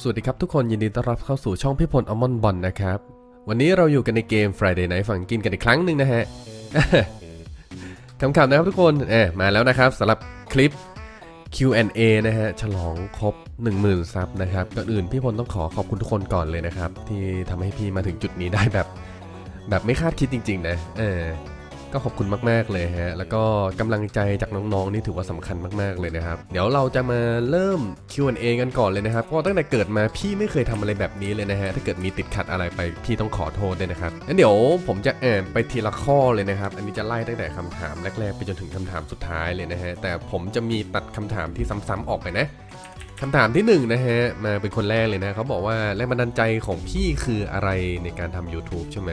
สวัสดีครับทุกคนยินดีต้อนรับเข้าสู่ช่องพี่พลอมอนบอลนะครับ วันนี้เราอยู่กันในเกม Friday Night ฝั่งกินกันอีกครั้งหนึ่งนะฮะคำๆนะครับทุกคนเออมาแล้วนะครับสำหรับคลิป Q&A นะฮะ ฉลองครบ 10,000 ซับนะครับ ก่อนอื่นพี่พลต้องขอขอบคุณทุกคนก่อนเลยนะครับ ที่ทำให้พี่มาถึงจุดนี้ได้แบบ แบบไม่คาดคิดจริง ๆ นะ เออ ก็ขอบคุณมาก ๆ เลยฮะ แล้วก็กำลังใจจากน้อง ๆ นี่ถือว่าสำคัญมาก ๆ เลยนะครับ เดี๋ยวเราจะมาเริ่ม Q&A กันก่อนเลยนะครับ เพราะตั้งแต่เกิดมาพี่ไม่เคยทำอะไรแบบนี้เลยนะฮะ ถ้าเกิดมีติดขัดอะไรไปพี่ต้องขอโทษด้วยนะครับ งั้นเดี๋ยวผมจะอ่านไปทีละข้อเลยนะครับ อันนี้จะไล่ตั้งแต่คำถามแรก ๆ ไปจนถึงคำถามสุดท้ายเลยนะฮะ แต่ผมจะมีตัดคำถามที่ซ้ำๆออกไปนะคำถามที่หนึ่งนะฮะมาเป็นคนแรกเลยนะเขาบอกว่าแรงบันดาลใจของพี่คืออะไรในการทำ YouTube ใช่ไหม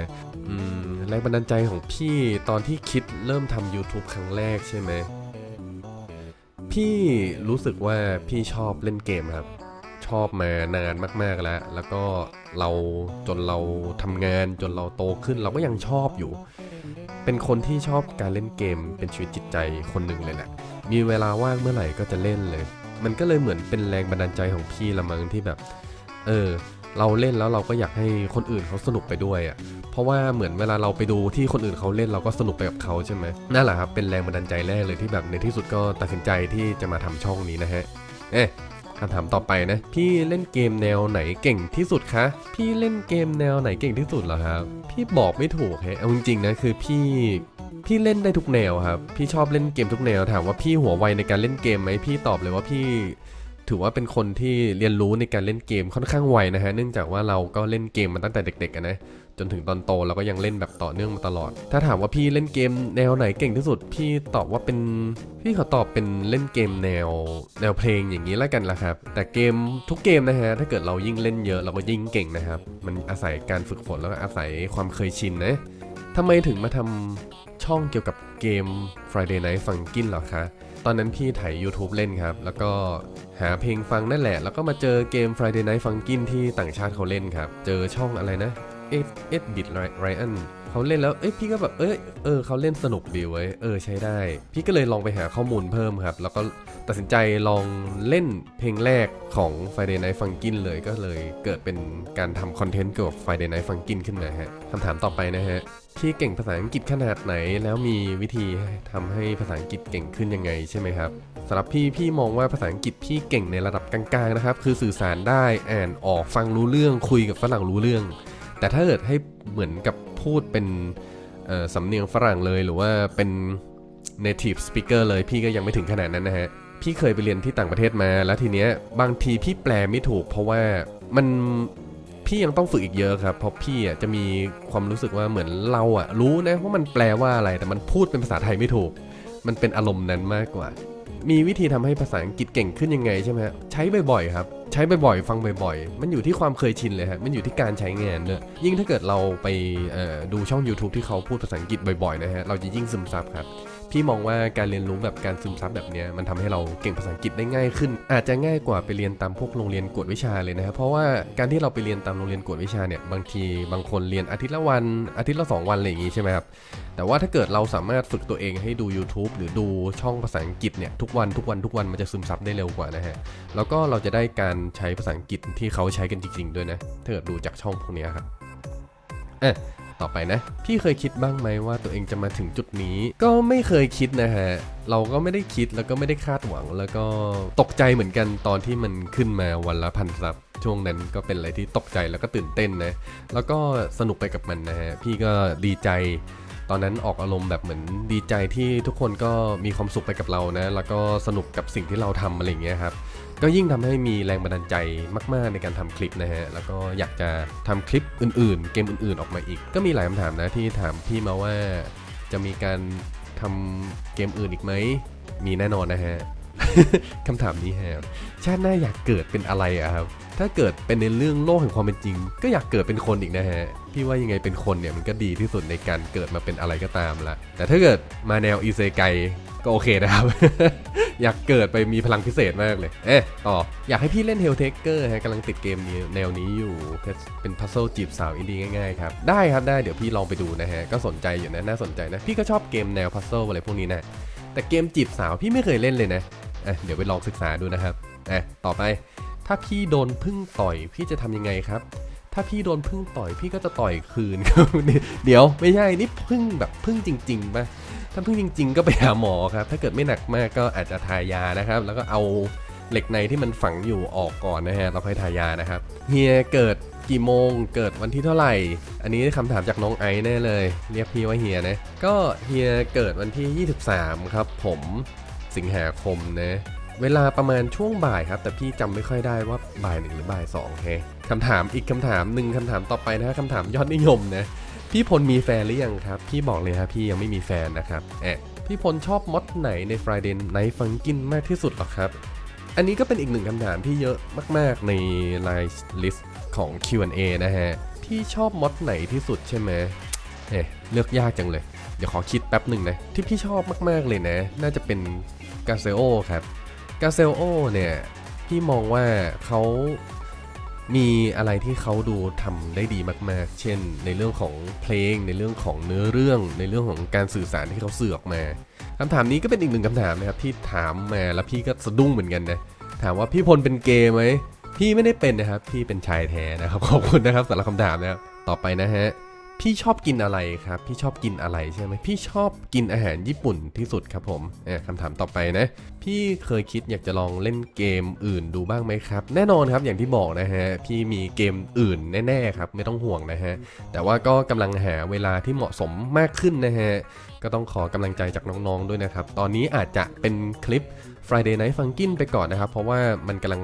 อืม แรงบันดาลใจของพี่ตอนที่คิดเริ่มทำ YouTube ครั้งแรกใช่ไหม พี่รู้สึกว่าพี่ชอบเล่นเกมครับ ชอบมานานมาก ๆแล้ว แล้วก็เราจนเราทำงานจนเราโตขึ้นเราก็ยังชอบอยู่ เป็นคนที่ชอบการเล่นเกม เป็นชีวิตจิตใจคนหนึ่งเลยแหละ มีเวลาว่างเมื่อไหร่ก็จะเล่นเลย มันก็เลยเหมือนเป็นแรงบันดาลใจของพี่ละมั้งที่แบบ เออเราเล่นแล้วเราก็อยากให้คนอื่นเขาสนุกไปด้วยอะ่ะ ราะว่าเหมือนเวลาเราไปดูที่คนอื่นเขาเล่นเราก็สนุกไปกับเขาใช่ไหมนั่นแหละครับเป็นแรงบันดาลใจแรกเลยที่แบบในที่สุดก็ตัดสินใจที่จะมาทำช่องนี้นะฮะเอ๊ะคำถามต่อไปนะ พี่เล่นเกมแนวไหนเก่งที่สุดคะ พี่เล่นเกมแนวไหนเก่งที่สุดเหรอครับ พี่บอกไม่ถูกฮะเอาจริงๆนะคือพี่พี่เล่นได้ทุกแนวครับ พี่ชอบเล่นเกมทุกแนวถามว่าพี่หัวไวในการเล่นเกมไหมพี่ตอบเลยว่าพี่ ถือว่าเป็นคนที่เรียนรู้ในการเล่นเกมค่อนข้างไวนะฮะ เนื่องจากว่าเราก็เล่นเกมมาตั้งแต่เด็กๆนะ จนถึงตอนโตเราก็ยังเล่นแบบต่อเนื่องมาตลอด ถ้าถามว่าพี่เล่นเกมแนวไหนเก่งที่สุด พี่ตอบว่าเป็น พี่ขอตอบเป็นเล่นเกมแนวแนวเพลงอย่างนี้แล้วกันละครับ แต่เกมทุกเกมนะฮะ ถ้าเกิดเรายิ่งเล่นเยอะเราก็ยิ่งเก่งนะครับ มันอาศัยการฝึกฝนแล้วก็อาศัยความเคยชินนะทำไมถึงมาทำช่องเกี่ยวกับเกม Friday Night Funkin หรอคะ ตอนนั้นพี่ถ่าย YouTube เล่นครับ แล้วก็หาเพลงฟังนั่นแหละ แล้วก็มาเจอเกม Friday Night Funkin ที่ต่างชาติเขาเล่นครับ เจอช่องอะไรนะเอ็ดเอ็ดบิดไรอันเขาเล่นแล้ว เอ้ยพี่ก็แบบ เอ้ยเออเขาเล่นสนุกดีเว้ย เออใช้ได้ พี่ก็เลยลองไปหาข้อมูลเพิ่มครับ แล้วก็ ตัดสินใจลองเล่นเพลงแรกของ Friday Night Funkin เลยก็เลยเกิดเป็นการทำคอนเทนต์เกี่ยวกับ Friday Night Funkin ขึ้นมาฮะคำถามต่อไปนะฮะพี่เก่งภาษาอังกฤษขนาดไหน แล้วมีวิธีทำให้ภาษาอังกฤษเก่งขึ้นยังไงใช่ไหมครับสำหรับพี่พี่มองว่าภาษาอังกฤษพี่เก่งในระดับกลางๆนะครับคือสื่อสารได้อ่านออกฟังรู้เรื่องคุยกับฝรั่งรู้เรื่อง แต่ถ้าเกิดให้เหมือนกับพูดเป็นสำเนียงฝรั่งเลยหรือว่าเป็น native speaker เลยพี่ก็ยังไม่ถึงขนาดนั้นนะฮะ พี่เคยไปเรียนที่ต่างประเทศมา แล้วทีเนี้ยบางทีพี่แปลไม่ถูก เพราะว่ามันพี่ยังต้องฝึกอีกเยอะครับ เพราะพี่อะจะมีความรู้สึกว่าเหมือนเราอะรู้นะว่ามันแปลว่าอะไรแต่มันพูดเป็นภาษาไทยไม่ถูก มันเป็นอารมณ์นั้นมากกว่า มีวิธีทำให้ภาษาอังกฤษเก่งขึ้นยังไงใช่ไหมใช้บ่อยๆครับ ใช้บ่อยๆ ฟังบ่อยๆ มันอยู่ที่ความเคยชินเลยฮะมันอยู่ที่การใช้งานเนี่ยยิ่งถ้าเกิดเราไปดูช่อง YouTube ที่เขาพูดภาษาอังกฤษบ่อยๆนะฮะเราจะยิ่งซึมซับครับ พี่มองว่าการเรียนรู้แบบการซึมซับแบบนี้มันทำให้เราเก่งภาษาอังกฤษได้ง่ายขึ้น อาจจะง่ายกว่าไปเรียนตามพวกโรงเรียนกวดวิชาเลยนะครับเพราะว่าการที่เราไปเรียนตามโรงเรียนกวดวิชาเนี่ยบางทีบางคนเรียนอาทิตย์ละวันอาทิตย์ละสองวันอะไรอย่างงี้ใช่ไหมครับแต่ว่าถ้าเกิดเราสามารถฝึกตัวเองให้ดู YouTube หรือดูช่องภาษาอังกฤษเนี่ยทุกวันทุกวันทุกวันมันจะซึมซับได้เร็วกว่านะฮะแล้วก็เราจะได้การใช้ภาษาอังกฤษที่เขาใช้กันจริง ๆ ด้วยนะถ้าเกิดดูจากช่องพวกนี้ครับอะ ต่อไปนะ พี่เคยคิดบ้างไหมว่าตัวเองจะมาถึงจุดนี้ ก็ไม่เคยคิดนะฮะ เราก็ไม่ได้คิดแล้วก็ไม่ได้คาดหวัง แล้วก็ตกใจเหมือนกันตอนที่มันขึ้นมาวันละพันซับช่วงนั้นก็เป็นอะไรที่ตกใจแล้วก็ตื่นเต้นนะ แล้วก็สนุกไปกับมันนะฮะ พี่ก็ดีใจ ตอนนั้นออกอารมณ์แบบเหมือนดีใจที่ทุกคนก็มีความสุขไปกับเรานะ แล้วก็สนุกกับสิ่งที่เราทำอะไรอย่างเงี้ยครับ ก็ยิ่งทำให้มีแรงบันดาลใจมาก ๆ ในการทำคลิปนะฮะ แล้วก็อยากจะทำคลิปอื่น ๆ เกมอื่น ๆ ออกมาอีก ก็มีหลายคำถามนะที่ถามพี่มาว่าจะมีการทำเกมอื่นอีกไหม มีแน่นอนนะฮะคำถามนี้ฮะชาติหน้าอยากเกิดเป็นอะไรอะครับ ถ้าเกิดเป็นในเรื่องโลกแห่งความเป็นจริง ก็อยากเกิดเป็นคนอีกนะฮะ พี่ว่ายังไงเป็นคนเนี่ยมันก็ดีที่สุดในการเกิดมาเป็นอะไรก็ตามละ แต่ถ้าเกิดมาแนวอีเซไก ก็โอเคนะครับ อยากเกิดไปมีพลังพิเศษมากเลย เอ๊ะต่อ อยากให้พี่เล่น Helltaker ฮะกำลังติดเกมนี้แนวนี้อยู่ เป็นพัซเซิลจีบสาวอินดี้ง่ายๆครับ ได้ครับได้เดี๋ยวพี่ลองไปดูนะฮะ ก็สนใจอยู่นะ น่าสนใจนะ พี่ก็ชอบเกมแนวพัซเซิลอะไรพวกนี้นะ แต่เกมจีบสาวพี่ไม่เคยเล่นเลยนะอะเดี๋ยวไปลองศึกษาดูนะครับอะต่อไป ถ้าพี่โดนพึ่งต่อยพี่จะทำยังไงครับถ้าพี่โดนพึ่งต่อยพี่ก็จะต่อยคืนครับเดี๋ยวไม่ใช่นี่พึ่งแบบพึ่งจริงๆป่ะ ถ้าพึ่งจริง ๆ ก็ไปหาหมอครับ ถ้าเกิดไม่หนักมากก็อาจจะทายานะครับ แล้วก็เอาเหล็กในที่มันฝังอยู่ออกก่อนนะฮะเราค่อยทายานะครับเฮียเกิดกี่โมงเกิดวันที่เท่าไหร่ อันนี้คำถามจากน้องไอซ์แน่เลย เรียกพี่ว่าเฮียนะ ก็เฮียเกิดวันที่ 23 ครับ ผมสิงหาคมนะ เวลาประมาณช่วงบ่ายครับ แต่พี่จำไม่ค่อยได้ว่าบ่ายหนึ่งหรือบ่ายสองเฮคำถามอีกคำถามหนึ่งคำถามต่อไปนะคำถามยอดนิยมนะ พี่พลมีแฟนหรือยังครับ พี่บอกเลยครับพี่ยังไม่มีแฟนนะครับแอะพี่พลชอบมดไหนใน Friday Night Funkin มากที่สุดหรอครับ อันนี้ก็เป็นอีกหนึ่งคำถามที่เยอะมาก ๆ ใน Line List ของ Q&A นะฮะ พี่ชอบมดไหนที่สุดใช่ไหมเอ๊ะเลือกยากจังเลย เดี๋ยวขอคิดแป๊บหนึ่งนะ ที่พี่ชอบมาก ๆ เลยนะ น่าจะเป็นกาเซโอครับกาเซโอเนี่ย พี่มองว่าเขา มีอะไรที่เขาดูทำได้ดีมาก ๆ เช่น ในเรื่องของเพลง ในเรื่องของเนื้อเรื่อง ในเรื่องของการสื่อสารที่เขาสื่อออกมาคำถามนี้ก็เป็นอีกหนึ่งคำถามนะครับที่ถามมาแล้วพี่ก็สะดุ้งเหมือนกันนะ ถามว่าพี่พลเป็นเกย์ไหม พี่ไม่ได้เป็นนะครับ พี่เป็นชายแท้นะครับ ขอบคุณนะครับสำหรับคำถามนะครับ ต่อไปนะฮะ พี่ชอบกินอะไรครับ พี่ชอบกินอะไรใช่ไหมพี่ชอบกินอาหารญี่ปุ่นที่สุดครับผมเอ่อคำถามต่อไปนะ พี่เคยคิดอยากจะลองเล่นเกมอื่นดูบ้างไหมครับ แน่นอนครับอย่างที่บอกนะฮะ พี่มีเกมอื่นแน่ๆครับ ไม่ต้องห่วงนะฮะ แต่ว่าก็กำลังหาเวลาที่เหมาะสมมากขึ้นนะฮะ ก็ต้องขอกำลังใจจากน้องๆด้วยนะครับ ตอนนี้อาจจะเป็นคลิป Friday Night Funkin ไปก่อนนะครับ เพราะว่ามันกำลัง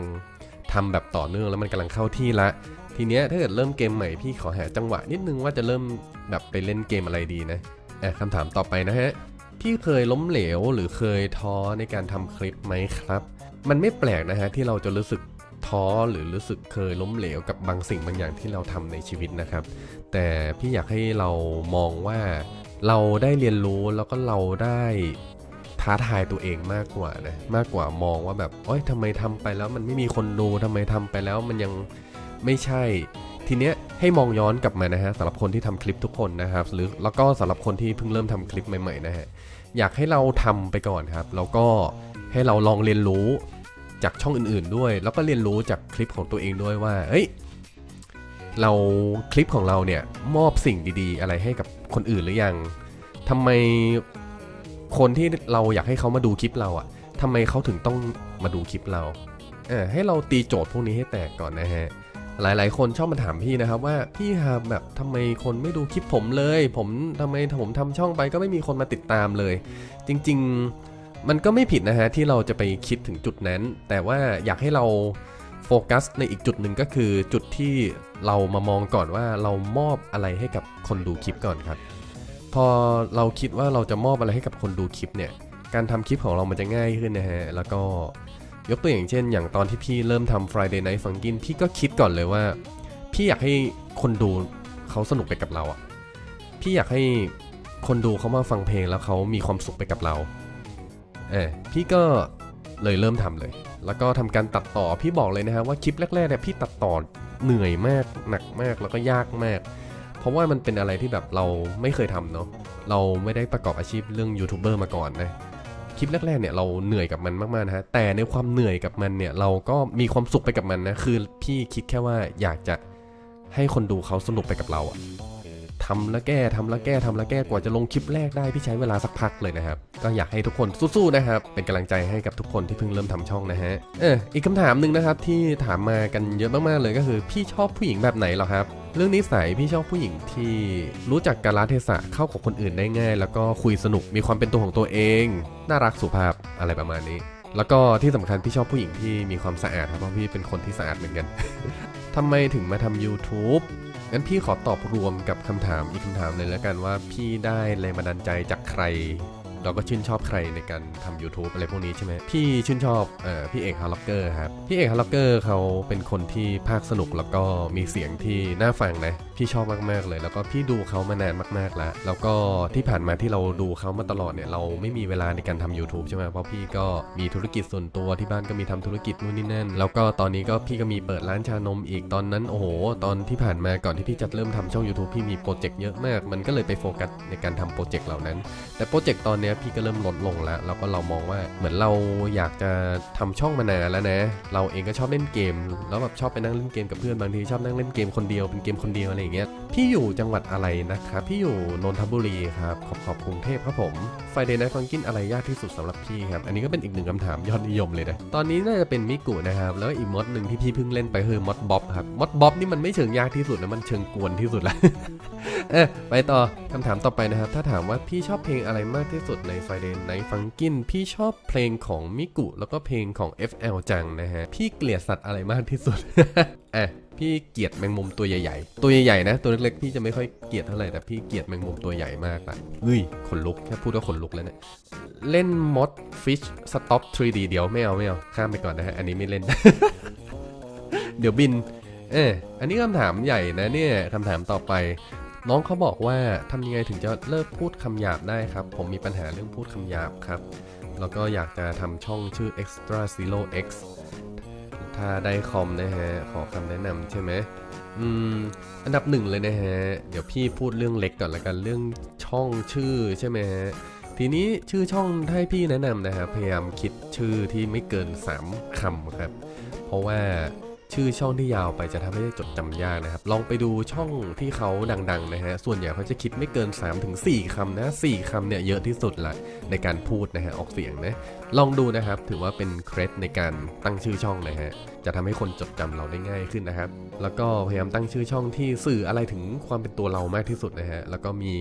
ทำแบบต่อเนื่องแล้วมันกำลังเข้าที่ละ ทีเนี้ยถ้าเกิดเริ่มเกมใหม่พี่ขอหาจังหวะนิดนึงว่าจะเริ่มแบบไปเล่นเกมอะไรดีนะอะคำถามต่อไปนะฮะพี่เคยล้มเหลวหรือเคยท้อในการทำคลิปไหมครับ มันไม่แปลกนะฮะที่เราจะรู้สึกท้อหรือรู้สึกเคยล้มเหลวกับบางสิ่งบางอย่างที่เราทำในชีวิตนะครับ แต่พี่อยากให้เรามองว่าเราได้เรียนรู้แล้วก็เราได้ท้าทายตัวเองมากกว่านะมากกว่ามองว่าแบบโอ๊ยทำไมทำไปแล้วมันไม่มีคนดูทำไมทำไปแล้วมันยัง ไม่ใช่ ทีเนี้ยให้มองย้อนกลับมานะฮะสำหรับคนที่ทำคลิปทุกคนนะครับหรือแล้วก็สำหรับคนที่เพิ่งเริ่มทำคลิปใหม่ๆนะฮะอยากให้เราทำไปก่อนครับ แล้วก็ให้เราลองเรียนรู้จากช่องอื่นๆด้วย แล้วก็เรียนรู้จากคลิปของตัวเองด้วยว่า เอ้ย เราคลิปของเราเนี่ยมอบสิ่งดีๆ อะไรให้กับคนอื่นหรือยังทำไมคนที่เราอยากให้เขามาดูคลิปเราอะทำไมเขาถึงต้องมาดูคลิปเราเออให้เราตีโจทย์พวกนี้ให้แตกก่อนนะฮะ หลายๆ คนชอบมาถามพี่นะครับว่าพี่ครับแบบทำไมคนไม่ดูคลิปผมเลย ผมทำไมผมทำช่องไปก็ไม่มีคนมาติดตามเลย จริงๆมันก็ไม่ผิดนะฮะที่เราจะไปคิดถึงจุดนั้น แต่ว่าอยากให้เราโฟกัสในอีกจุดหนึ่งก็คือจุดที่เรามามองก่อนว่าเรามอบอะไรให้กับคนดูคลิปก่อนครับ พอเราคิดว่าเราจะมอบอะไรให้กับคนดูคลิปเนี่ยการทำคลิปของเรามันจะง่ายขึ้นนะฮะแล้วก็ ยกตัวอย่างเช่น อย่างตอนที่พี่เริ่มทำ Friday Night Funkin พี่ก็คิดก่อนเลยว่า พี่อยากให้คนดูเขาสนุกไปกับเราอะพี่อยากให้คนดูเขามาฟังเพลงแล้วเขามีความสุขไปกับเราเออพี่ก็เลยเริ่มทำเลย แล้วก็ทำการตัดต่อพี่บอกเลยนะฮะว่าคลิปแรกๆเนี่ยพี่ตัดต่อเหนื่อยมากหนักมากแล้วก็ยากมาก เพราะว่ามันเป็นอะไรที่แบบเราไม่เคยทำเนาะเราไม่ได้ประกอบอาชีพเรื่องยูทูบเบอร์มาก่อนนะ คลิปแรกๆเนี่ยเราเหนื่อยกับมันมากๆนะฮะแต่ในความเหนื่อยกับมันเนี่ยเราก็มีความสุขไปกับมันนะคือพี่คิดแค่ว่าอยากจะให้คนดูเขาสนุกไปกับเราอะ ทำแล้วแก้ทำแล้วแก้ทำแล้วแก้กว่าจะลงคลิปแรกได้พี่ใช้เวลาสักพักเลยนะครับ ก็อยากให้ทุกคนสู้ๆนะครับ เป็นกำลังใจให้กับทุกคนที่เพิ่งเริ่มทำช่องนะฮะเอออีกคำถามหนึ่งนะครับที่ถามมากันเยอะมากๆเลยก็คือ พี่ชอบผู้หญิงแบบไหนเหรอครับเรื่องนิสัยพี่ชอบผู้หญิงที่รู้จักกาลเทศะเข้ากับคนอื่นได้ง่าย แล้วก็คุยสนุกมีความเป็นตัวของตัวเอง น่ารักสุภาพอะไรประมาณนี้ แล้วก็ที่สำคัญพี่ชอบผู้หญิงที่มีความสะอาดครับเพราะพี่เป็นคนที่สะอาดเหมือนกันทำไมถึงมาทำ YouTube งั้นพี่ขอตอบรวมกับคำถามอีกคำถามเลยแล้วกันว่าพี่ได้แรงบันดาลใจจากใครเราก็ชื่นชอบใครในการทำ YouTube อะไรพวกนี้ใช่ไหมพี่ชื่นชอบออพี่เอกฮาร์ล็อกเกอร์ครับ พี่เอกฮาร์ล็อกเกอร์เขาเป็นคนที่ภาคสนุกแล้วก็มีเสียงที่น่าฟังนะพี่ชอบมากๆเลย แล้วก็พี่ดูเขามานานมากๆแล้ว แล้วก็ที่ผ่านมาที่เราดูเขามาตลอดเนี่ยเราไม่มีเวลาในการทำ YouTube ใช่ไหมเพราะพี่ก็มีธุรกิจส่วนตัวที่บ้านก็มีทำธุรกิจนู่นนี่นั่นแล้วก็ตอนนี้ก็พี่ก็มีเปิดร้านชานมอีกตอนนั้นโอ้โหตอนที่ผ่านมาก่อนที่พี่จะเริ่มทำช่อง YouTube พี่มีโปรเจกต์เยอะมาก มันก็เลยไปโฟกัสในการทำโปรเจกต์เหล่านั้น แต่โปรเจกต์ตอนนี้พี่ก็เริ่มลดลงแล้วแล้วก็เรามองว่าเหมือนเราอยากจะทำช่องมานานแล้วนะ เราเองก็ชอบเล่นเกม แล้วแบบชอบไปนั่งเล่นเกมกับเพื่อนบางทีชอบนั่งเล่นเกมคนเดียวเป็นเกมคนเดียวอะไรเงี้ยพี่อยู่จังหวัดอะไรนะครับพี่อยู่นนทบุรีครับขอบขอบกรุงเทพครับผมไฟเดย์ไนท์ฟังกินอะไรยากที่สุดสำหรับพี่ครับอันนี้ก็เป็นอีกหนึ่งคำถามยอดนิยมเลยนะตอนนี้น่าจะเป็นมิกุนะครับแล้วอีกมอดหนึ่งที่พี่เพิ่งเล่นไปคือมอดบ๊อบครับมอดบ๊อบนี่มันไม่เชิงยากที่สุดนะมันเชิงกวนที่สุดละเอะไปต่อคำถามต่อไปนะครับ ถ้าถามว่าพี่ชอบเพลงอะไรมากที่สุดใน Friday Night Funkin พี่ชอบเพลงของมิกุแล้วก็เพลงของ FL จังนะฮะ พี่เกลียดสัตว์อะไรมากที่สุดอะ พี่เกลียดแมงมุมตัวใหญ่ๆ ตัวใหญ่ๆนะ ตัวเล็กๆพี่จะไม่ค่อยเกลียดเท่าไหร่แต่พี่เกลียดแมงมุมตัวใหญ่มากละเฮ้ยขนลุกแค่พูดก็ขนลุกแล้วเนี่ยเล่นมด Fish Stop 3D เดี๋ยวไม่เอาไม่เอาข้ามไปก่อนนะฮะอันนี้ไม่เล่น เดี๋ยวบิน เอออันนี้คำถามใหญ่นะเนี่ยคำถามต่อไป น้องเขาบอกว่าทำยังไงถึงจะเลิกพูดคำหยาบได้ครับ ผมมีปัญหาเรื่องพูดคำหยาบครับ แล้วก็อยากจะทำช่องชื่อ extra zero x ถ้าได้คอมนะฮะ ขอคำแนะนำใช่ไหมอืม อันดับหนึ่งเลยนะฮะ เดี๋ยวพี่พูดเรื่องเล็กก่อนละกัน เรื่องช่องชื่อใช่ไหมฮะ ทีนี้ชื่อช่องถ้าให้พี่แนะนำนะครับพยายามคิดชื่อที่ไม่เกิน 3คำครับ เพราะว่าชื่อช่องที่ยาวไปจะทำให้จดจำยากนะครับ ลองไปดูช่องที่เขาดังๆนะฮะ ส่วนใหญ่เขาจะคิดไม่เกิน 3-4คำนะ 4คำเนี่ยเยอะที่สุดละในการพูดนะฮะ ออกเสียงนะ ลองดูนะครับ ถือว่าเป็นเคล็ดในการตั้งชื่อช่องนะฮะ จะทำให้คนจดจำเราได้ง่ายขึ้นนะครับ แล้วก็พยายามตั้งชื่อช่องที่สื่ออะไรถึงความเป็นตัวเรามากที่สุดนะฮะ แล้วก็มี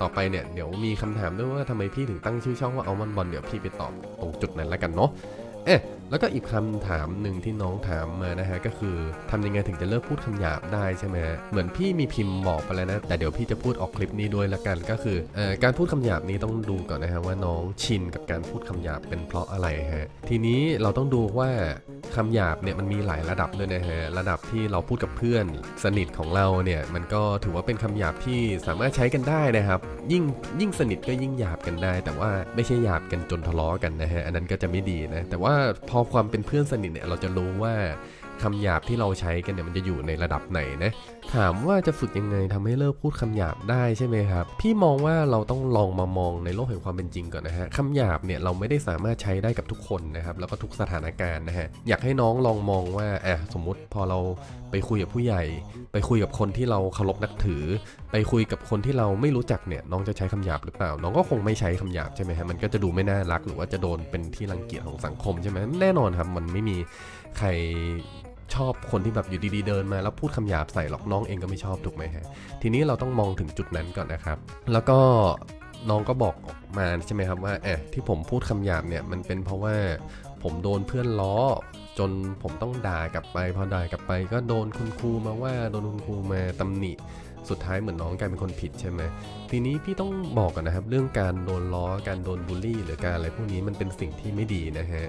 ต่อไปเนี่ยเดี๋ยวมีคำถามด้วยว่าทำไมพี่ถึงตั้งชื่อช่องว่าเอามันบอลเดี๋ยวพี่ไปตอบตรงจุดนั้นแล้วกันเนาะ เอ๊ะแล้วก็อีกคำถามหนึ่งที่น้องถามมานะฮะก็คือทำยังไงถึงจะเลิกพูดคำหยาบได้ใช่ไหมฮะเหมือนพี่มีพิมพ์บอกไปแล้วนะ แต่เดี๋ยวพี่จะพูดออกคลิปนี้ด้วยละกันก็คืออการพูดคำหยาบนี้ต้องดูก่อนนะฮะว่าน้องชินกับการพูดคำหยาบเป็นเพราะอะไรฮะทีนี้เราต้องดูว่าคำหยาบเนี่ยมันมีหลายระดับด้วยนะฮะระดับที่เราพูดกับเพื่อนสนิทของเราเนี่ยมันก็ถือว่าเป็นคำหยาบที่สามารถใช้กันได้นะครับ ยิ่งยิ่งสนิทก็ยิ่งหยาบกันได้ แต่ว่าไม่ใช่หยาบกันจนทะเลาะกันนะฮะอันนั้นก็จะไม่ดีนะแต่ว่าพพอความเป็นเพื่อนสนิทเนี่ยเราจะรู้ว่า คำหยาบที่เราใช้กันเนี่ยมันจะอยู่ในระดับไหนนะ ถามว่าจะฝึกยังไงทำให้เลิกพูดคำหยาบได้ใช่ไหมครับ พี่มองว่าเราต้องลองมามองในโลกแห่งความเป็นจริงก่อนนะฮะคำหยาบเนี่ยเราไม่ได้สามารถใช้ได้กับทุกคนนะครับแล้วก็ทุกสถานการณ์นะฮะอยากให้น้องลองมองว่าอะสมมุติพอเราไปคุยกับผู้ใหญ่ ไปคุยกับคนที่เราเคารพนับถือ ไปคุยกับคนที่เราไม่รู้จักเนี่ยน้องจะใช้คำหยาบหรือเปล่า น้องก็คงไม่ใช้คำหยาบใช่ไหมฮะมันก็จะดูไม่น่ารักหรือว่าจะโดนเป็นที่รังเกียจของสังคมใช่ไหมแน่นอนครับมันไม่มีใคร ชอบคนที่แบบอยู่ดีๆเดินมาแล้วพูดคำหยาบใส่หรอกน้องเองก็ไม่ชอบถูกไหมฮะทีนี้เราต้องมองถึงจุดนั้นก่อนนะครับ แล้วก็น้องก็บอกออกมาใช่ไหมครับว่าเออที่ผมพูดคำหยาบเนี่ยมันเป็นเพราะว่าผมโดนเพื่อนล้อ จนผมต้องด่ากลับไป พอด่ากลับไปก็โดนคุณครูมาว่าโดนคุณครูมาตำหนิสุดท้ายเหมือนน้องกลายเป็นคนผิดใช่ไหมทีนี้พี่ต้องบอกก่อนนะครับ เรื่องการโดนล้อการโดนบูลลี่ หรือการอะไรพวกนี้มันเป็นสิ่งที่ไม่ดีนะฮะ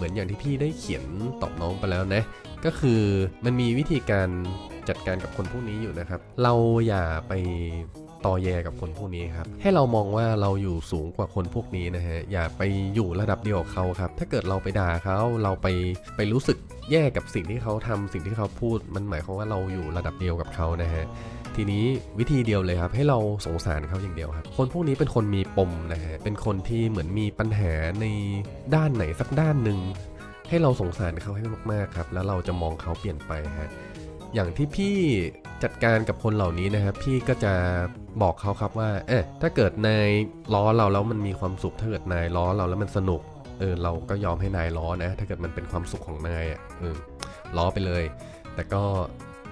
เหมือนอย่างที่พี่ได้เขียนตอบน้องไปแล้วนะ ก็คือมันมีวิธีการจัดการกับคนพวกนี้อยู่นะครับ เราอย่าไปตอแยกับคนพวกนี้ครับ ให้เรามองว่าเราอยู่สูงกว่าคนพวกนี้นะฮะ อย่าไปอยู่ระดับเดียวกับเขาครับ ถ้าเกิดเราไปด่าเขาเราไปไปรู้สึกแย่กับสิ่งที่เขาทำสิ่งที่เขาพูด มันหมายความว่าเราอยู่ระดับเดียวกับเขานะฮะ ทีนี้วิธีเดียวเลยครับให้เราสงสารเขาอย่างเดียวครับ คนพวกนี้เป็นคนมีปมนะฮะเป็นคนที่เหมือนมีปัญหาในด้านไหนสักด้านหนึ่งให้เราสงสารเขาให้มากๆครับ แล้วเราจะมองเขาเปลี่ยนไปฮะอย่างที่พี่จัดการกับคนเหล่านี้นะครับพี่ก็จะบอกเขาครับว่า เอ๊ะถ้าเกิดนายล้อเราแล้วมันมีความสุขถ้าเกิดนายล้อเราแล้วมันสนุกเออเราก็ยอมให้นายล้อนะ ถ้าเกิดมันเป็นความสุขของนายอะเออล้อไปเลย แต่ก็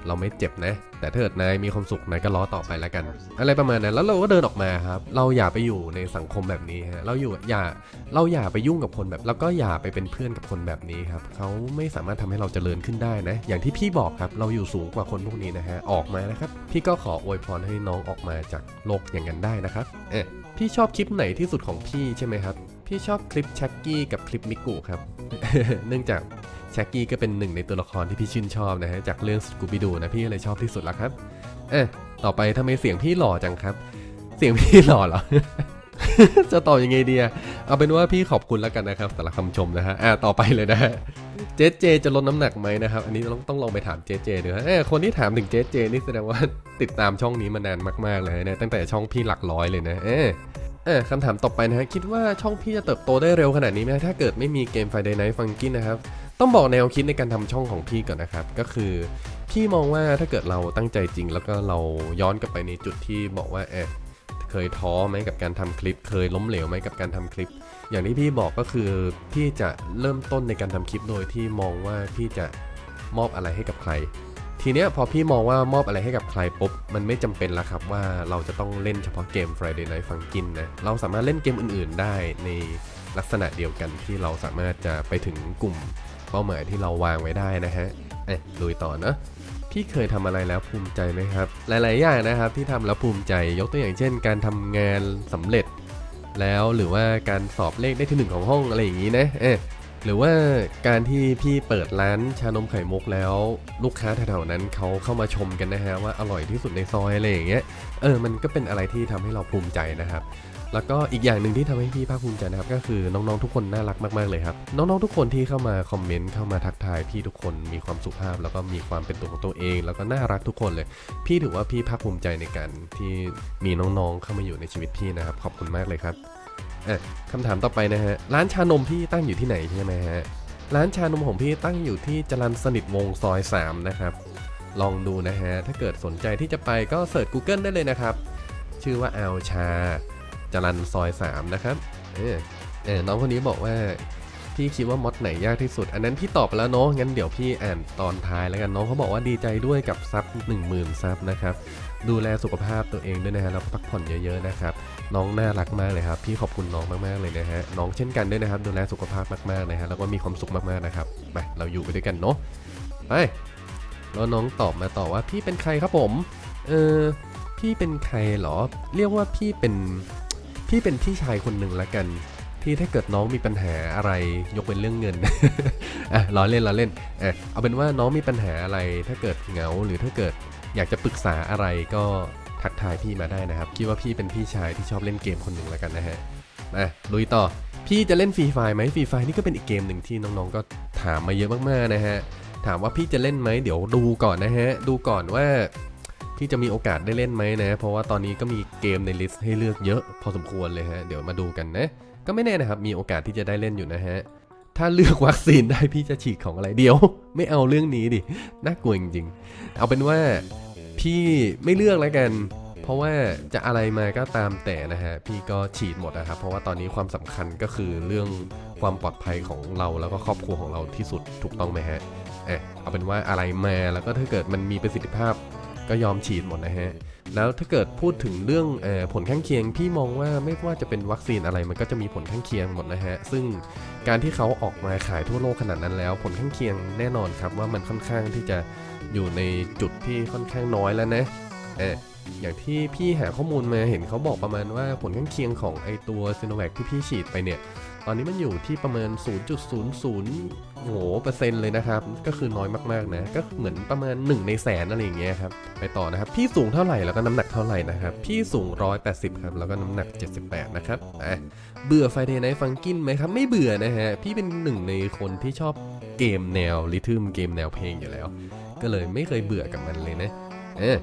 เราไม่เจ็บนะ แต่ถ้าเกิดนายมีความสุขนายก็ล้อต่อไปแล้วกัน อะไรประมาณนั้นแล้วเราก็เดินออกมาครับ เราอย่าไปอยู่ในสังคมแบบนี้ฮะเราอยู่อย่าเราอย่าไปยุ่งกับคนแบบ แล้วก็อย่าไปเป็นเพื่อนกับคนแบบนี้ครับเขาไม่สามารถทำให้เราเจริญขึ้นได้นะ อย่างที่พี่บอกครับ เราอยู่สูงกว่าคนพวกนี้นะฮะออกมานะครับพี่ก็ขออวยพรให้น้องออกมาจากโลกอย่างนั้นได้นะครับเอ๊ะพี่ชอบคลิปไหนที่สุดของพี่ใช่ไหมครับพี่ชอบคลิปชักกี้กับคลิปมิกุครับ เนื่องจาก แช็กกี้ก็เป็นหนึ่งในตัวละครที่พี่ชื่นชอบนะฮะจากเรื่องสกูบิดูนะพี่เลยชอบที่สุดละครับเอ๊ะต่อไปทำไมเสียงพี่หล่อจังครับ เสียงพี่หล่อเหรอจะตอบยังไงดีอะเอาเป็นว่าพี่ขอบคุณแล้วกันนะครับสำหรับคำชมนะฮะอะต่อไปเลยนะฮะเจเจจะลดน้ำหนักไหมนะครับ อันนี้ต้องต้องลองไปถามเจเจดูฮะเอ้ยคนที่ถามถึงเจเจนี่แสดงว่าติดตามช่องนี้มานานมากๆเลยนะตั้งแต่ช่องพี่หลักร้อยเลยนะ เอ๊ะเออคำถามต่อไปนะฮะคิดว่าช่องพี่จะเติบโตได้เร็วขนาดนี้ไหมถ้าเกิดไม่มีเกม Friday Night Funkin นะครับ ต้องบอกแนวคิดในการทำช่องของพี่ก่อนนะครับ ก็คือ พี่มองว่าถ้าเกิดเราตั้งใจจริง แล้วก็เราย้อนกลับไปในจุดที่บอกว่าเออเคยท้อไหมกับการทำคลิป เคยล้มเหลวไหมกับการทำคลิป อย่างที่พี่บอกก็คือพี่จะเริ่มต้นในการทำคลิปโดยที่มองว่าพี่จะมอบอะไรให้กับใคร ทีเนี้ยพอพี่มองว่ามอบอะไรให้กับใครปุ๊บมันไม่จำเป็นล้วครับว่าเราจะต้องเล่นเฉพาะเกม Friday Night Funkin นะเราสามารถเล่นเกมอื่น ๆ ได้ในลักษณะเดียวกันที่เราสามารถจะไปถึงกลุ่ม เป้าหมายที่เราวางไว้ได้นะฮะเอ๊ะลุยต่อนะพี่เคยทำอะไรแล้วภูมิใจไหมครับ หลาย ๆ อย่างนะครับที่ทำแล้วภูมิใจยกตัวอย่างเช่น การทำงานสำเร็จ แล้วหรือว่าการสอบเลขได้ที่หนึ่งของห้องอะไรอย่างนี้นะเอ๊ะหรือว่าการที่พี่เปิดร้านชานมไข่มุกแล้ว ลูกค้าแถวๆนั้นเขาเข้ามาชมกันนะฮะว่าอร่อยที่สุดในซอยอะไรอย่างเงี้ยเออมันก็เป็นอะไรที่ทำให้เราภูมิใจนะครับ แล้วก็อีกอย่างหนึ่งที่ทำให้พี่ภาคภูมิใจนะครับก็คือน้องๆทุกคนน่ารักมากๆเลยครับน้องๆทุกคนที่เข้ามาคอมเมนต์เข้ามาทักทายพี่ทุกคนมีความสุภาพ แล้วก็มีความเป็นตัวของตัวเอง แล้วก็น่ารักทุกคนเลย พี่ถือว่าพี่ภาคภูมิใจในการที่มีน้องๆเข้ามาอยู่ในชีวิตพี่นะครับ ขอบคุณมากเลยครับอะคำถามต่อไปนะฮะร้านชานมพี่ตั้งอยู่ที่ไหนใช่ไหมฮะร้านชานมของพี่ตั้งอยู่ที่จรันสนิทวงซอย 3 นะครับ ลองดูนะฮะ ถ้าเกิดสนใจที่จะไปก็เสิร์ช Google ได้เลยนะครับ ชื่อว่าอาชา จรันซอย 3 นะครับ เออเออน้องคนนี้บอกว่าพี่คิดว่ามอดไหนยากที่สุด อันนั้นพี่ตอบไปแล้วเนาะงั้นเดี๋ยวพี่อ่านตอนท้ายแล้วกันน้องเขาบอกว่าดีใจด้วยกับซับ10,000ซับนะครับดูแลสุขภาพตัวเองด้วยนะฮะแล้วพักผ่อนเยอะๆนะครับน้องน่ารักมากเลยครับ พี่ขอบคุณน้องมากๆเลยนะฮะน้องเช่นกันด้วยนะครับ ดูแลสุขภาพมากๆนะฮะแล้วก็มีความสุขมากๆนะครับไปเราอยู่ไปด้วยกันเนาะไปแล้วน้องตอบมาต่อว่าพี่เป็นใครครับผมเออพี่เป็นใครเหรอ เรียกว่าพี่เป็น พี่เป็นพี่ชายคนหนึ่งละกัน ที่ถ้าเกิดน้องมีปัญหาอะไรยกเป็นเรื่องเงินอะล้อเล่นล้อเล่นอะเอาเป็นว่าน้องมีปัญหาอะไรถ้าเกิดเหงาหรือถ้าเกิดอยากจะปรึกษาอะไรก็ทักทายพี่มาได้นะครับ คิดว่าพี่เป็นพี่ชายที่ชอบเล่นเกมคนหนึ่งละกันนะฮะมาลุยต่อ พี่จะเล่นฟรีไฟไหมฟรีไฟนี่ก็เป็นอีกเกมหนึ่งที่น้องๆก็ถามมาเยอะมากๆนะฮะ ถามว่าพี่จะเล่นไหมเดี๋ยวดูก่อนนะฮะ ดูก่อนว่า พี่จะมีโอกาสได้เล่นไหมนะ เพราะว่าตอนนี้ก็มีเกมในลิสต์ให้เลือกเยอะพอสมควรเลยฮะ เดี๋ยวมาดูกันนะ ก็ไม่แน่นะครับ มีโอกาสที่จะได้เล่นอยู่นะฮะ ถ้าเลือกวัคซีนได้พี่จะฉีดของอะไรเดี๋ยว ไม่เอาเรื่องนี้ดิ น่ากลัวจริงๆ เอาเป็นว่าพี่ไม่เลือกแล้วกัน เพราะว่าจะอะไรมาก็ตามแต่นะฮะ พี่ก็ฉีดหมดนะครับ เพราะว่าตอนนี้ความสำคัญก็คือเรื่องความปลอดภัยของเราแล้วก็ครอบครัวของเราที่สุดถูกต้องไหมฮะ เอะเอาเป็นว่าอะไรมาแล้วก็ถ้าเกิดมันมีประสิทธิภาพ ก็ยอมฉีดหมดนะฮะ แล้วถ้าเกิดพูดถึงเรื่องอผลข้างเคียงพี่มองว่าไม่ว่าจะเป็นวัคซีนอะไรมันก็จะมีผลข้างเคียงหมดนะฮะ ซึ่งการที่เขาออกมาขายทั่วโลกขนาดนั้นแล้ว ผลข้างเคียงแน่นอนครับว่ามันค่อนข้างที่จะอยู่ในจุดที่ค่อนข้างน้อยแล้วนะเอออย่างที่พี่หาข้อมูลมาเห็นเขาบอกประมาณว่าผลข้างเคียงของไอตัวซีโนแวคที่พี่ฉีดไปเนี่ย อนนี้มันอยู่ที่ประมาณ0.00โหเปอร์เซ็นต์เลยนะครับ ก็คือน้อยมากๆนะ ก็เหมือนประมาณ 1 ในแสนอะไรอย่างเงี้ยครับ ไปต่อนะครับ พี่สูงเท่าไหร่แล้วก็น้ำหนักเท่าไหร่นะครับ พี่สูง 180 ครับ แล้วก็น้ำหนัก 78 นะครับอะเบื่อ Friday Night Funkin ไหมครับ ไม่เบื่อนะฮะ พี่เป็นหนึ่งในคนที่ชอบเกมแนวริทึมเกมแนวเพลงอยู่แล้ว ก็เลยไม่เคยเบื่อกับมันเลยนะเออ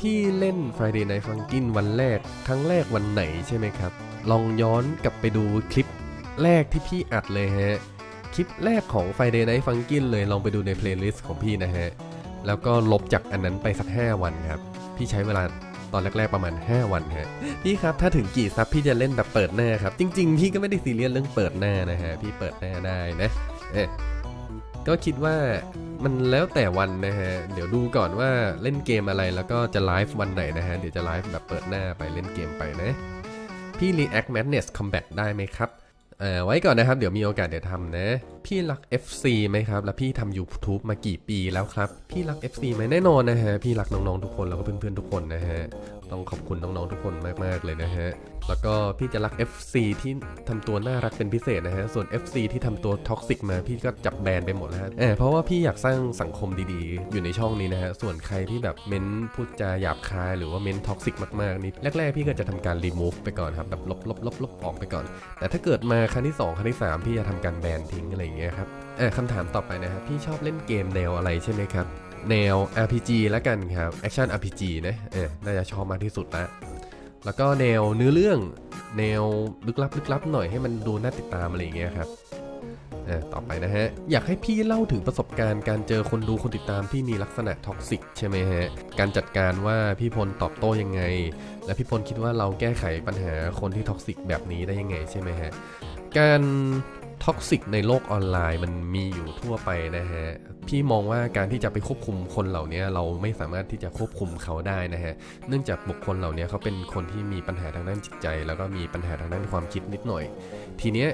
พี่เล่น Friday Night Funkin วันแรก ครั้งแรกวันไหนใช่ไหมครับ ลองย้อนกลับไปดูคลิป แรกที่พี่อัดเลยฮะ คลิปแรกของ Friday Night Funkin เลยลองไปดูในเพลย์ลิสต์ของพี่นะฮะ แล้วก็ลบจากอันนั้นไปสัก 5 วันครับ พี่ใช้เวลาตอนแรกๆประมาณ 5 วันฮะ พี่ครับถ้าถึงกี่ซับพี่จะเล่นแบบเปิดหน้าครับ จริง ๆ พี่ก็ไม่ได้ซีเรียสเรื่องเปิดหน้านะฮะ พี่เปิดหน้าได้นะเอ๊ะก็คิดว่ามันแล้วแต่วันนะฮะ เดี๋ยวดูก่อนว่าเล่นเกมอะไรแล้วก็จะไลฟ์วันไหนนะฮะ เดี๋ยวจะไลฟ์แบบเปิดหน้าไปเล่นเกมไปนะ พี่ React Madness Combat ได้ไหมครับ อ่อไว้ก่อนนะครับ เดี๋ยวมีโอกาสเดี๋ยวทำนะ พี่รัก FC ไหมครับ แล้วพี่ทำ YouTube มากี่ปีแล้วครับ พี่รัก FC ไหมแน่นอนนะฮะ พี่รักน้องๆทุกคนแล้วก็เพื่อนๆทุกคนนะฮะ ต้องขอบคุณน้องๆทุกคนมากๆเลยนะฮะ แล้วก็พี่จะรัก FC ที่ทำตัวน่ารักเป็นพิเศษนะฮะ ส่วน FC ที่ทำตัวท็อกซิกมาพี่ก็จับแบนไปหมดแล้วฮะเออเพราะว่าพี่อยากสร้างสังคมดีๆ อยู่ในช่องนี้นะฮะ ส่วนใครที่แบบเม้นพูดจาหยาบคายหรือว่าเม้นท็อกซิกมากๆนี่แรกๆ พี่ก็จะทำการรีมูฟไปก่อนครับแบบลบลบลบลบออกไปก่อน แต่ถ้าเกิดมาครั้งที่2ครั้งที่3พี่จะทำการแบนทิ้งอะไรอย่างเงี้ยครับเออคำถามต่อไปนะครับพี่ชอบเล่นเกมแนวอะไรใช่ไหมครับแนว RPG แล้วกันครับ Action RPG นะเออน่าจะชอบมากที่สุดละ แล้วก็แนวเนื้อเรื่องแนวลึกลับลึกลับหน่อยให้มันดูน่าติดตามอะไรอย่างเงี้ยครับต่อไปนะฮะ อยากให้พี่เล่าถึงประสบการณ์การเจอคนดูคนติดตามที่มีลักษณะท็อกซิกใช่ไหมฮะ การจัดการว่าพี่พลตอบโต้ยังไง และพี่พลคิดว่าเราแก้ไขปัญหาคนที่ท็อกซิกแบบนี้ได้ยังไงใช่ไหมฮะ การ ท็อกซิกในโลกออนไลน์มันมีอยู่ทั่วไปนะฮะ พี่มองว่าการที่จะไปควบคุมคนเหล่านี้เราไม่สามารถที่จะควบคุมเขาได้นะฮะ เนื่องจากบุคคลเหล่านี้เขาเป็นคนที่มีปัญหาทางด้านจิตใจ แล้วก็มีปัญหาทางด้านความคิดนิดหน่อย ทีเนี้ย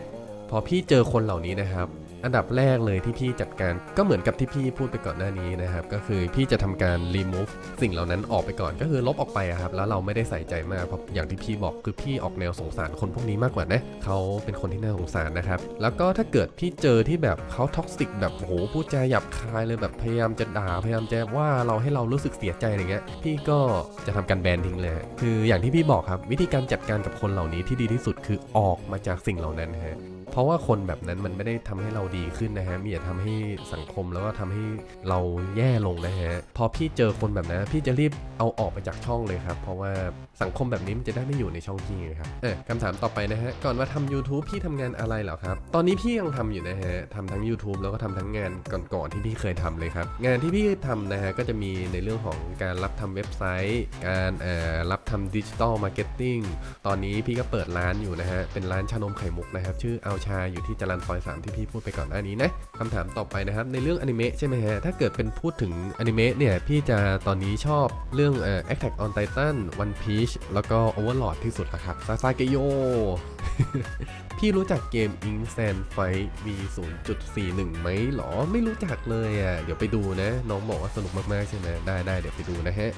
พอพี่เจอคนเหล่านี้นะครับ อันดับแรกเลยที่พี่จัดการก็เหมือนกับที่พี่พูดไปก่อนหน้านี้นะครับ ก็คือพี่จะทำการ remove สิ่งเหล่านั้นออกไปก่อนก็คือลบออกไปอะครับ แล้วเราไม่ได้ใส่ใจมากเพราะอย่างที่พี่บอกคือพี่ออกแนวสงสารคนพวกนี้มากกว่านะเขาเป็นคนที่น่าสงสารนะครับ แล้วก็ถ้าเกิดพี่เจอที่แบบเขาท็อกซิกแบบโอ้โหพูดจาหยาบคายเลยแบบพยายามจะด่าพยายามจะว่าเราให้เรารู้สึกเสียใจอะไรเงี้ยพี่ก็จะทำการแบนทิ้งเลยคืออย่างที่พี่บอกครับวิธีการจัดการกับคนเหล่านี้ที่ดีที่สุดคือออกมาจากสิ่งเหล่านั้นฮะ เพราะว่าคนแบบนั้นมันไม่ได้ทำให้เราดีขึ้นนะฮะมีแต่ทำให้สังคมแล้วก็ทำให้เราแย่ลงนะฮะพอพี่เจอคนแบบนั้นพี่จะรีบเอาออกไปจากช่องเลยครับ เพราะว่า สังคมแบบนี้มันจะได้ไม่อยู่ในช่องพี่ไงครับเออคำถามต่อไปนะฮะ ก่อนมาทำ YouTube พี่ทำงานอะไรเหรอครับ ตอนนี้พี่ยังทำอยู่นะฮะทำทั้ง YouTube แล้วก็ทำทั้งงานก่อนๆที่พี่เคยทำเลยครับ งานที่พี่ทำนะฮะก็จะมีในเรื่องของการรับทำเว็บไซต์ การเอ่อรับทำดิจิตอลมาร์เก็ตติ้งตอนนี้พี่ก็เปิดร้านอยู่นะฮะ เป็นร้านชานมไข่มุกนะครับ ชื่อเอาชาอยู่ที่จรัญซอย 3 ที่พี่พูดไปก่อนหน้านี้นะคำถามต่อไปนะครับ ในเรื่องอนิเมะใช่ไหมฮะ ถ้าเกิดเป็นพูดถึงอนิเมะเนี่ย พี่จะตอนนี้ชอบเรื่องเอ่อ Attack on Titan One Piece แล้วก็ Overlord ที่สุดละครับซาซาเกโย พี่รู้จักเกม i n s a n d Fight V 0.41 ไหมหรอ ไม่รู้จักเลยอะ เดี๋ยวไปดูนะ น้องบอกว่าสนุกมากๆใช่ไหมได้ได้เดี๋ยวไปดูนะฮะ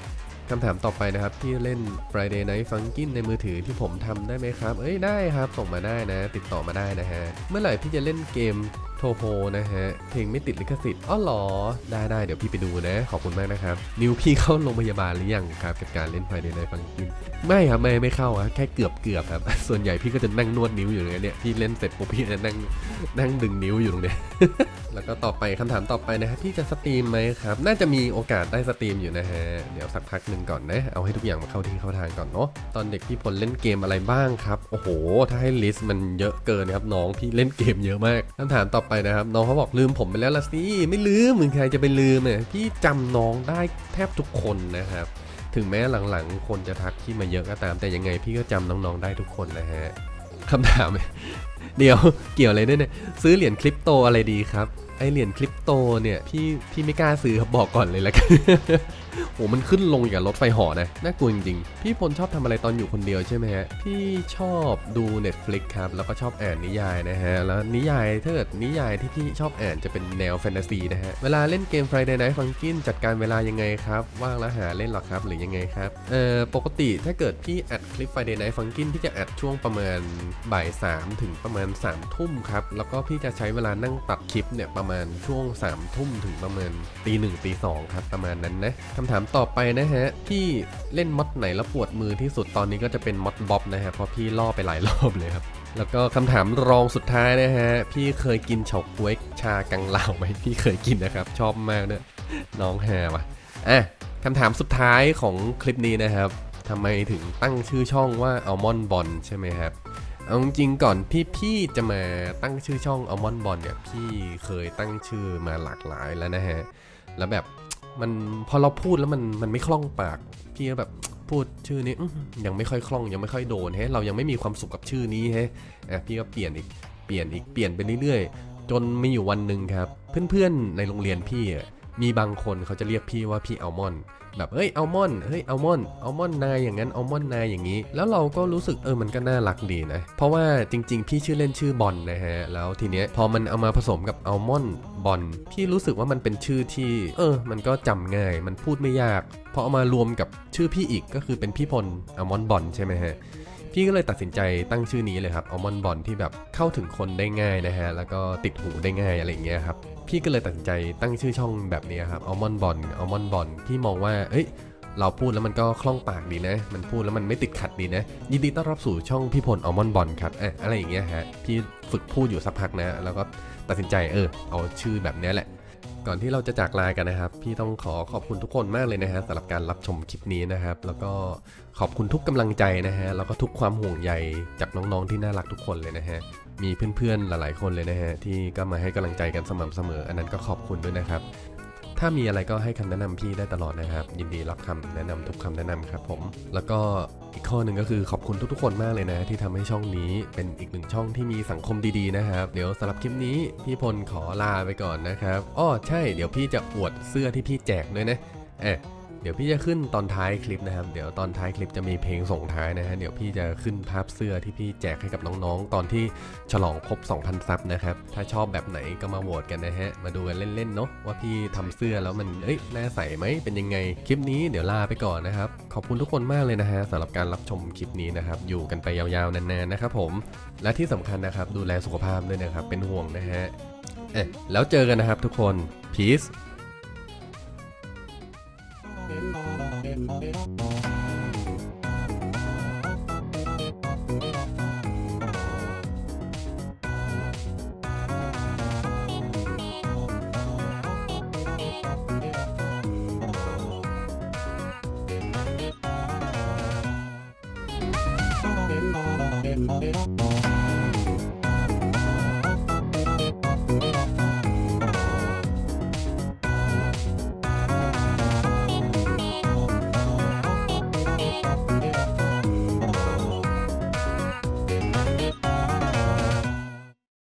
คำถามต่อไปนะครับที่เล่น Friday Night Funkin ในมือถือที่ผมทำได้ไหมครับ เอ้ยได้ครับ ส่งมาได้นะ ติดต่อมาได้นะฮะ เมื่อไหร่พี่จะเล่นเกมโทโฮนะฮะ เพลงไม่ติดลิขสิทธิ์อ๋อหรอ ได้ได้เดี๋ยวพี่ไปดูนะ ขอบคุณมากนะครับ นิวพี่เข้าโรงพยาบาลหรือยังครับกับการเล่น Friday Night Funkin ไม่ครับไม่ไม่เข้าอะแค่เกือบเกือบครับ ส่วนใหญ่พี่ก็จะนั่งนวดนิ้วอยู่เลยเนี่ยพี่เล่นเสร็จปุ๊บพี่จะนั่งนั่งดึงนิ้วอยู่ตรงเนี้ยแล้วก็ต่อไปคำถามต่อไปนะครับพี่จะสตรีมไหมครับ น่าจะมีโอกาสได้สตรีมอยู่นะฮะ เดี๋ยวสักพักหนึ่งก่อนนะ เอาให้ทุกอย่างมาเข้าที่เข้าทางก่อนเนาะ ตอนเด็กพี่พลเล่นเกมอะไรบ้างครับ โอ้โห ถ้าให้ลิสต์มันเยอะเกินครับน้องพี่เล่นเกมเยอะมากคำถามต่อไปนะครับน้องเขาบอกลืมผมไปแล้วละสิไม่ลืมเหมึงใครจะไปลืมเนี่ยพี่จำน้องได้แทบทุกคนนะครับ ถึงแม้หลังๆ คนจะทักพี่มาเยอะก็ตาม แต่ยังไงพี่ก็จำน้องๆได้ทุกคนนะฮะคำถามเดี๋ยวเกี่ยวอะไรด้วยเนี่ยซื้อเหรียญคริปโตอะไรดีครับไอเหรียญคริปโตเนี่ยพี่พี่ไม่กล้าซื้อครับบอกก่อนเลยละกัน โหมันขึ้นลงอย่างรถไฟหอนะน่ากลัวจริงๆ พี่พลชอบทำอะไรตอนอยู่คนเดียวใช่ไหมฮะ พี่ชอบดู Netflix ครับ แล้วก็ชอบอ่านนิยายนะฮะ แล้วนิยายถ้าเกิดนิยายที่พี่ชอบอ่านจะเป็นแนวแฟนตาซีนะฮะ เวลาเล่นเกม Friday Night Funkin จัดการเวลายังไงครับ ว่างแล้วหาเล่นหรอครับหรือยังไงครับ เอ่อปกติถ้าเกิดพี่อัดคลิป Friday Night Funkin พี่จะอัดช่วงประมาณบ่าย3ถึงประมาณ3ทุ่มครับ แล้วก็พี่จะใช้เวลานั่งตัดคลิปเนี่ยประมาณช่วง3ทุ่มถึงประมาณตีหนึ่งตีสองครับประมาณนั้นนะคำำถามต่อไปนะฮะพี่เล่นมอดไหนแล้วปวดมือที่สุดตอนนี้ก็จะเป็นมอดบ๊อบนะฮะเพราะพี่ล่อไปหลายรอบเลยครับแล้วก็คำถามรองสุดท้ายนะฮะ พี่เคยกินเฉาก๊วยชากังลาวไหมพี่เคยกินนะครับ ชอบมากเนี่ยน้องแฮว่ะอะคำถามสุดท้ายของคลิปนี้นะครับทำไมถึงตั้งชื่อช่องว่า Almond Bond ใช่ไหมครับเอาจริงก่อนที่พี่จะมาตั้งชื่อช่อง Almond Bond เนี่ยพี่เคยตั้งชื่อมาหลากหลายแล้วนะฮะแล้วแบบ มันพอเราพูดแล้วมันมันไม่คล่องปาก พี่ก็แบบพูดชื่อนี้ยังไม่ค่อยคล่องยังไม่ค่อยโดนเฮ้เรายังไม่มีความสุขกับชื่อนี้เฮ้อะพี่ก็เปลี่ยนอีกเปลี่ยนอีกเปลี่ยนไปเรื่อยๆ จนมีอยู่วันหนึ่งครับ เพื่อนๆในโรงเรียนพี่ มีบางคนเขาจะเรียกพี่ว่าพี่อัลมอนด์แบบเอ้ยอัลมอนด์เฮ้ยอัลมอนด์อัลมอนด์นายอย่างนั้นอัลมอนด์นายอย่างนี้ แล้วเราก็รู้สึกเออมันก็น่ารักดีนะ เพราะว่าจริง ๆ พี่ชื่อเล่นชื่อบอลนะฮะ แล้วทีเนี้ยพอมันเอามาผสมกับอัลมอนด์บอลพี่รู้สึกว่ามันเป็นชื่อที่ เออ มันก็จำง่าย มันพูดไม่ยาก พอเอามารวมกับชื่อพี่อีกก็คือเป็นพี่พลอัลมอนด์บอลใช่ไหมฮะพี่ก็เลยตัดสินใจตั้งชื่อนี้เลยครับอัลมอนด์บอลที่แบบเข้าถึงคนได้ง่ายนะฮะ แล้วก็ติดหูได้ง่ายอะไรอย่างเงี้ยครับ พี่ก็เลยตัดสินใจตั้งชื่อช่องแบบนี้ครับอัลมอนด์บอลอัลมอนด์บอลพี่มองว่า เอ้ย เราพูดแล้วมันก็คล่องปากดีนะ มันพูดแล้วมันไม่ติดขัดดีนะ ยินดีต้อนรับสู่ช่องพี่พลอัลมอนด์บอลครับอะอะไรอย่างเงี้ยฮะ พี่ฝึกพูดอยู่สักพักนะ แล้วก็ตัดสินใจเออ เอาชื่อแบบนี้แหละ ก่อนที่เราจะจากลากันนะครับ พี่ต้องขอขอบคุณทุกคนมากเลยนะฮะสำหรับการรับชมคลิปนี้นะครับ แล้วก็ขอบคุณทุกกำลังใจนะฮะ แล้วก็ทุกความห่วงใยจากน้องๆที่น่ารักทุกคนเลยนะฮะ มีเพื่อนๆหลายๆคนเลยนะฮะที่ก็มาให้กำลังใจกันสม่ำเสมอ อันนั้นก็ขอบคุณด้วยนะครับ ถ้ามีอะไรก็ให้คำแนะนำพี่ได้ตลอดนะครับ ยินดีรับคำแนะนำทุกคำแนะนำครับผม แล้วก็อีกข้อหนึ่งก็คือขอบคุณทุกๆคนมากเลยนะ ที่ทำให้ช่องนี้เป็นอีกหนึ่งช่องที่มีสังคมดีๆนะครับ เดี๋ยวสำหรับคลิปนี้พี่พลขอลาไปก่อนนะครับอ้อใช่เดี๋ยวพี่จะอวดเสื้อที่พี่แจกด้วยนะเอะ เดี๋ยวพี่จะขึ้นตอนท้ายคลิปนะครับ เดี๋ยวตอนท้ายคลิปจะมีเพลงส่งท้ายนะฮะ เดี๋ยวพี่จะขึ้นภาพเสื้อที่พี่แจกให้กับน้องๆ ตอนที่ฉลองครบ 2,000 ซับนะครับ ถ้าชอบแบบไหนก็มาโหวตกันนะฮะ มาดูกันเล่นๆเนาะว่าพี่ทำเสื้อแล้วมันเอ้ยน่าใส่ไหมเป็นยังไง คลิปนี้เดี๋ยวลาไปก่อนนะครับ ขอบคุณทุกคนมากเลยนะฮะสำหรับการรับชมคลิปนี้นะครับ อยู่กันไปยาวๆนานๆนะครับผม และที่สำคัญนะครับดูแลสุขภาพด้วยนะครับเป็นห่วงนะฮะเอ๊ะแล้วเจอกันนะครับทุกคน peace Bye.